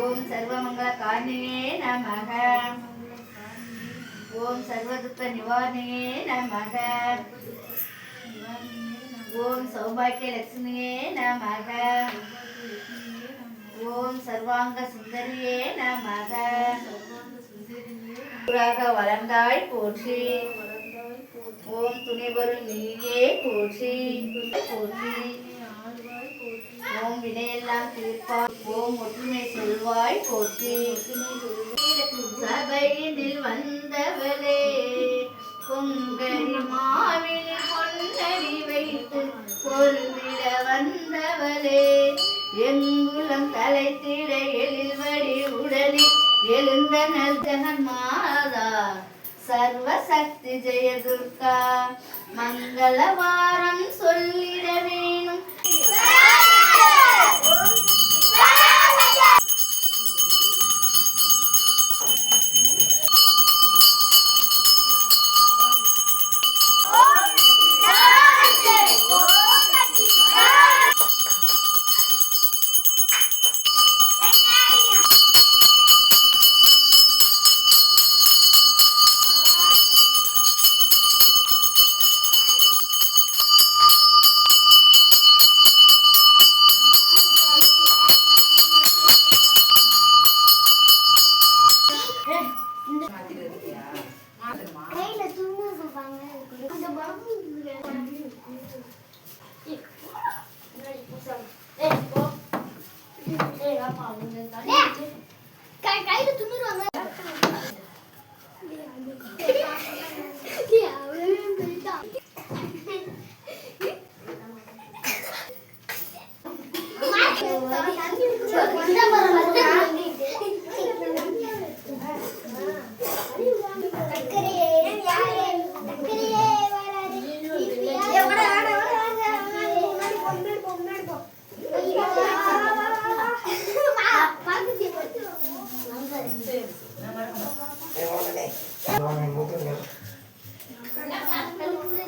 ஓம் சர்வமங்கள சர்வமங்களகாரிணியே நமக. ஓம் சர்வதுக்க நிவாரணியே நமக. ஓம் சௌபாக்கிய லட்சுமியே நமக. ஓம் சர்வாங்க சுந்தரியே நமக. வளர்ந்தாய் போற்றி. ஓம் துணைவருள் நீயே போற்றி. போற்றி. வினையெல்லாம் தீர்ப்பாய் ஓம் ஒற்றுமை சொல்வாய் போற்றி. சபையினில் வந்தவளே பொங்கல் மாவில் பொன்னடி வைத்து பொருந்திட வந்தவளே எங்குலம் தலைத்திட எழில்வடி உடலில் எழுந்த நல் மாதா சர்வசக்தி ஜெயதுர்கா மங்களவாரம் சொல்லிட வேணும். Kita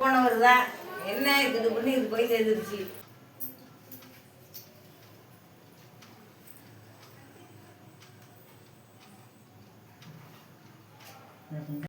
போனவர் தான் என்ன இருக்குது? பண்ணி இது போய் சேர்ந்துருச்சு.